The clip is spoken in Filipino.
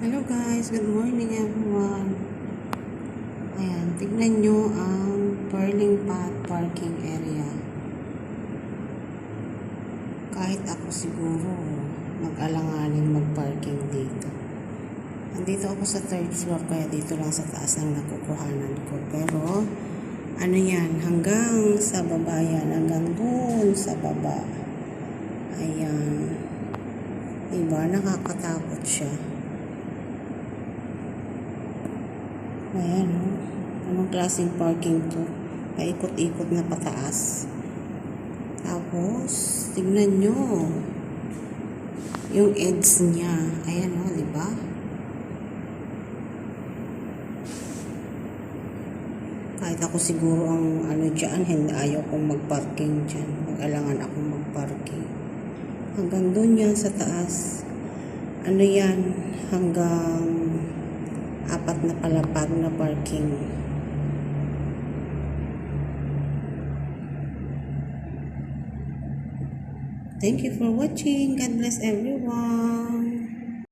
Hello guys, good morning everyone. Ayan, tignan nyo ang Perling Path parking area. Kahit ako siguro mag-alanganin mag-parking dito. Andito ako sa third floor kaya dito lang sa taas ang nakukuhanan ko. Pero ano yan, hanggang sa baba yan, hanggang dun sa baba. Ayan. Diba, nakakatakot siya. Ayan, oh. Anong klaseng parking to? Paikot-ikot na pataas. Tapos, tignan nyo. Yung edge niya. Ayan, oh, di ba? Kahit ako siguro ang ano dyan, hindi ayaw kong magparking dyan. Mag-alangan akong magparking. Hanggang doon yan sa taas. Ano yan? Hanggang apat na palapag na parking. Thank you for watching. God bless everyone.